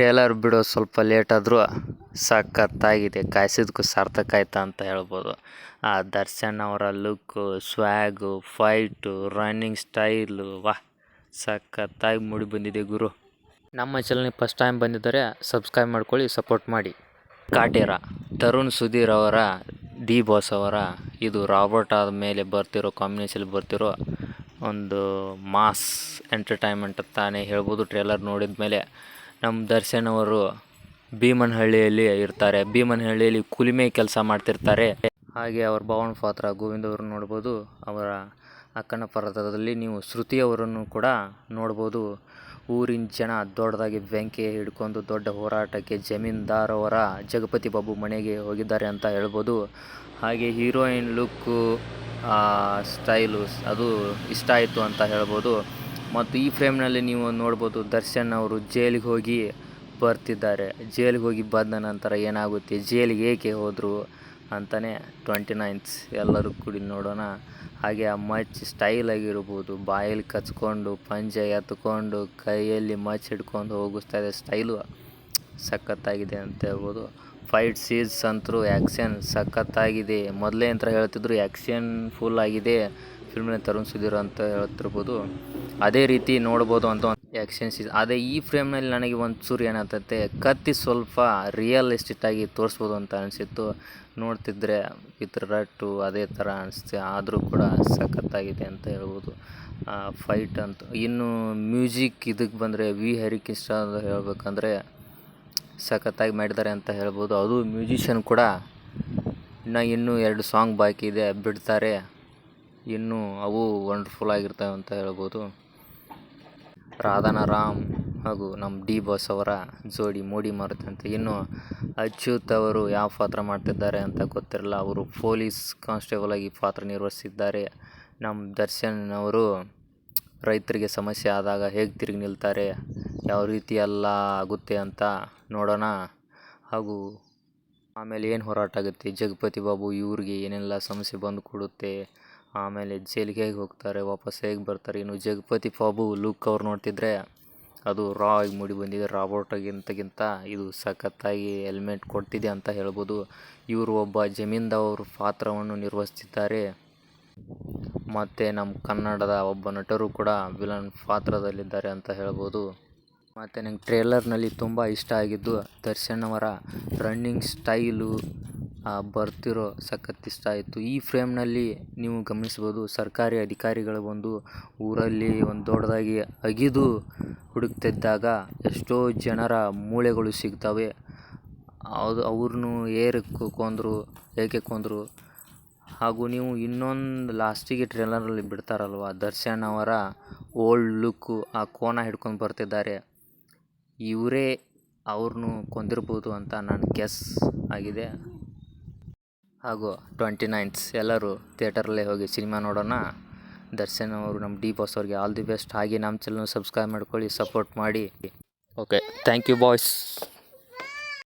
Trailer ಬಿಡೋ, ಸ್ವಲ್ಪ late ಆದರೂ ಸಖತ್ತಾಗಿದೆ, ಕಾಯ್ಸಿದ್ಕು ಸಾರ್ಥಕ ಆಯ್ತಾ ಅಂತ ಹೇಳ್ಬೋದು. ಆ ದರ್ಶನ್ ಅವರ look swag fight running style ವಾ ಸಖತ್ತಾಗಿ ಮೂಡಿ ಬಂದಿದೆ ಗುರು. ನಮ್ಮ ಚಾನಲ್ಗೆ ಫಸ್ಟ್ ಟೈಮ್ ಬಂದಿದ್ದರೆ ಸಬ್ಸ್ಕ್ರೈಬ್ ಮಾಡ್ಕೊಳ್ಳಿ ಸಪೋರ್ಟ್ ಮಾಡಿ. ಕಾಟೇರ, ತರುಣ್ ಸುಧೀರ್ ಅವರ, ಡಿ ಬಾಸ್ ಅವರ, ಇದು ರಾಬರ್ಟ್ ಆದ ಮೇಲೆ ಬರ್ತಿರೋ ಕಾಂಬಿನೇಷನ್ ಬರ್ತಿರೋ ಒಂದು ಮಾಸ್ ಎಂಟರ್ಟೈನ್ಮೆಂಟ್ ತಾನೇ ಹೇಳ್ಬೋದು. ಟ್ರೇಲರ್ ನೋಡಿದ ಮೇಲೆ ನಮ್ಮ ದರ್ಶನ್ ಅವರು ಭೀಮನಹಳ್ಳಿಯಲ್ಲಿ ಇರ್ತಾರೆ. ಭೀಮನಹಳ್ಳಿಯಲ್ಲಿ ಕುಲಿಮೆ ಕೆಲಸ ಮಾಡ್ತಿರ್ತಾರೆ. ಹಾಗೆ ಅವ್ರ ಭಾವನ ಪಾತ್ರ ಗೋವಿಂದ ಅವರು ನೋಡ್ಬೋದು. ಅವರ ಅಕ್ಕನ ಪರ್ವತದಲ್ಲಿ ನೀವು ಶ್ರುತಿ ಅವರನ್ನು ಕೂಡ ನೋಡ್ಬೋದು. ಊರಿನ ಜನ ದೊಡ್ಡದಾಗಿ ಬೆಂಕಿ ಹಿಡ್ಕೊಂಡು ದೊಡ್ಡ ಹೋರಾಟಕ್ಕೆ ಜಮೀನ್ದಾರವರ ಜಗಪತಿ ಬಾಬು ಮನೆಗೆ ಹೋಗಿದ್ದಾರೆ ಅಂತ ಹೇಳ್ಬೋದು. ಹಾಗೆ ಹೀರೋಯಿನ್ ಲುಕ್ಕು ಸ್ಟೈಲು, ಅದು ಇಷ್ಟ ಆಯಿತು ಅಂತ ಹೇಳ್ಬೋದು. ಮತ್ತು ಈ ಫ್ರೇಮ್ನಲ್ಲಿ ನೀವು ನೋಡ್ಬೋದು ದರ್ಶನ್ ಅವರು ಜೈಲಿಗೆ ಹೋಗಿ ಬರ್ತಿದ್ದಾರೆ. ಜೈಲಿಗೆ ಹೋಗಿ ಬಂದ ನಂತರ ಏನಾಗುತ್ತೆ? ಜೈಲಿಗೆ ಏಕೆ ಹೋದರು ಅಂತಲೇ ಟ್ವೆಂಟಿ ನೈನ್ಸ್ ಎಲ್ಲರೂ ಕೂಡಿ ನೋಡೋಣ. ಹಾಗೆ ಆ ಮಚ್ ಸ್ಟೈಲ್ ಆಗಿರ್ಬೋದು. ಬಾಯಲ್ಲಿ ಕಚ್ಕೊಂಡು ಪಂಜೆ ಎತ್ಕೊಂಡು, ಕೈಯಲ್ಲಿ ಮಚ್ ಹಿಡ್ಕೊಂಡು ಹೋಗಿಸ್ತಾ ಇದೆ. ಸ್ಟೈಲು ಸಖತ್ತಾಗಿದೆ ಅಂತ ಹೇಳ್ಬೋದು. ಫೈಟ್ ಸೀಸ್ ಅಂತರೂ ಆ್ಯಕ್ಷನ್ ಸಖತ್ತಾಗಿದೆ. ಮೊದಲೇ ಅಂತ ಹೇಳ್ತಿದ್ರು ಆ್ಯಕ್ಷನ್ ಫುಲ್ ಆಗಿದೆ. ಫಿಲ್ಮ್ನ ತರುಣ್ ಸುಧೀರ್ ಅಂತ ಹೇಳ್ತಿರ್ಬೋದು. ಅದೇ ರೀತಿ ನೋಡ್ಬೋದು ಅಂತ ಆ್ಯಕ್ಷನ್ ಸೀನ್ ಅದೇ ಈ ಫ್ರೇಮ್ನಲ್ಲಿ ನನಗೆ ಒಂಚೂರು ಏನಾಗ್ತೈತೆ, ಕತ್ತಿ ಸ್ವಲ್ಪ ರಿಯಲಿಸ್ಟಿಕ್ ಆಗಿ ತೋರಿಸ್ಬೋದು ಅಂತ ಅನಿಸಿತ್ತು. ನೋಡ್ತಿದ್ರೆ ಇತರ ರಟ್ಟು ಅದೇ ಥರ ಅನಿಸ್ತೆ ಆದರೂ ಕೂಡ ಸಖತ್ತಾಗಿದೆ ಅಂತ ಹೇಳ್ಬೋದು. ಫೈಟ್ ಅಂತ. ಇನ್ನು ಮ್ಯೂಸಿಕ್ ಇದಕ್ಕೆ ಬಂದರೆ ವಿ. ಹರಿಕೃಷ್ಣ ಹೇಳ್ಬೇಕಂದ್ರೆ ಸಖತ್ತಾಗಿ ಮಾಡಿದ್ದಾರೆ ಅಂತ ಹೇಳ್ಬೋದು. ಅದು ಮ್ಯೂಸಿಷಿಯನ್ ಕೂಡ ಇನ್ನು ಇನ್ನೂ ಎರಡು ಸಾಂಗ್ ಬಾಕಿ ಇದೆ. ಬಿಡ್ತಾರೆ. ಇನ್ನೂ ಅವು ವಂಡರ್ಫುಲ್ ಆಗಿರ್ತವೆ ಅಂತ ಹೇಳ್ಬೋದು. ರಾಧಾನ ರಾಮ್ ಹಾಗೂ ನಮ್ಮ ಡಿ ಬಾಸ್ ಅವರ ಜೋಡಿ ಮೋಡಿ ಅಂತ ಇನ್ನು ಅಚ್ಯುತ್ ಅವರು ಯಾವ ಪಾತ್ರ ಮಾಡ್ತಿದ್ದಾರೆ ಅಂತ ಗೊತ್ತಿರಲ್ಲ. ಅವರು ಪೊಲೀಸ್ ಕಾನ್ಸ್ಟೇಬಲ್ ಆಗಿ ಪಾತ್ರ ನಿರ್ವಹಿಸಿದ್ದಾರೆ. ನಮ್ಮ ದರ್ಶನ್ ಅವರು ರೈತರಿಗೆ ಸಮಸ್ಯೆ ಆದಾಗ ಹೇಗೆ ತಿರುಗಿ ನಿಲ್ತಾರೆ, ಯಾವ ರೀತಿ ಎಲ್ಲ ಆಗುತ್ತೆ ಅಂತ ನೋಡೋಣ. ಹಾಗೂ ಆಮೇಲೆ ಏನು ಹೋರಾಟ ಆಗುತ್ತೆ, ಜಗಪತಿ ಬಾಬು ಇವ್ರಿಗೆ ಏನೆಲ್ಲ ಸಮಸ್ಯೆ ಬಂದು ಕೊಡುತ್ತೆ ಆಮೇಲೆ ಜೈಲಿಗೆ ಹೇಗೆ ಹೋಗ್ತಾರೆ, ವಾಪಸ್ ಹೇಗೆ ಬರ್ತಾರೆ, ಇನ್ನು ಜಗಪತಿ ಬಾಬು ಲುಕ್ ಅವ್ರು ನೋಡ್ತಿದ್ರೆ ಅದು ರಾ ಆಗಿ ಮೂಡಿ ಬಂದಿದೆ ರಾಬೋಟಗಿಂತಗಿಂತ ಇದು ಸಖತ್ತಾಗಿ ಹೆಲ್ಮೆಟ್ ಕೊಡ್ತಿದೆ ಅಂತ ಹೇಳ್ಬೋದು. ಇವರು ಒಬ್ಬ ಜಮೀನ್ದಾರ್ ಪಾತ್ರವನ್ನು ನಿರ್ವಹಿಸ್ತಿದ್ದಾರೆ. ಮತ್ತು ನಮ್ಮ ಕನ್ನಡದ ಒಬ್ಬ ನಟರು ಕೂಡ ವಿಲನ್ ಪಾತ್ರದಲ್ಲಿದ್ದಾರೆ ಅಂತ ಹೇಳ್ಬೋದು. ಮತ್ತು ನಂಗೆ ಟ್ರೇಲರ್ನಲ್ಲಿ ತುಂಬ ಇಷ್ಟ ಆಗಿದ್ದು ದರ್ಶನ್ ಅವರ ರನ್ನಿಂಗ್ ಸ್ಟೈಲು ಬರ್ತಿರೋ ಸಖತ್ ಇಷ್ಟ ಆಯಿತು. ಈ ಫ್ರೇಮ್ನಲ್ಲಿ ನೀವು ಗಮನಿಸ್ಬೋದು ಸರ್ಕಾರಿ ಅಧಿಕಾರಿಗಳು ಬಂದು ಊರಲ್ಲಿ ಒಂದು ದೊಡ್ಡದಾಗಿ ಅಗಿದು ಹುಡುಕ್ತಿದ್ದಾಗ ಎಷ್ಟೋ ಜನರ ಮೂಳೆಗಳು ಸಿಗ್ತವೆ. ಅದು ಅವ್ರನ್ನೂ ಏರಕ್ಕೆ ಕೊಂದರು, ಏಕೆ ಕೊಂದರು? ಹಾಗೂ ನೀವು ಇನ್ನೊಂದು ಲಾಸ್ಟಿಗೆ ಟ್ರೇಲರಲ್ಲಿ ಬಿಡ್ತಾರಲ್ವ, ದರ್ಶನ್ ಅವರ ಓಲ್ಡ್ ಲುಕ್ಕು ಆ ಕೋನ ಹಿಡ್ಕೊಂಡು ಬರ್ತಿದ್ದಾರೆ. ಇವರೇ ಅವ್ರನ್ನೂ ಕೊಂದಿರ್ಬೋದು ಅಂತ ನನ್ನ ಗೆಸ್ ಆಗಿದೆ. ಹಾಗೂ ಟ್ವೆಂಟಿ ನೈನ್ಸ್ ಎಲ್ಲರೂ ಥಿಯೇಟರಲ್ಲೇ ಹೋಗಿ ಸಿನಿಮಾ ನೋಡೋಣ. ದರ್ಶನ್ ಅವರು ನಮ್ಮ ಡಿ ಬಾಸ್ ಅವ್ರಿಗೆ ಆಲ್ ದಿ ಬೆಸ್ಟ್. ಹಾಗೆ ನಮ್ಮ ಚಾನಲ್ ಸಬ್ಸ್ಕ್ರೈಬ್ ಮಾಡ್ಕೊಳ್ಳಿ ಸಪೋರ್ಟ್ ಮಾಡಿ. Okay thank you boys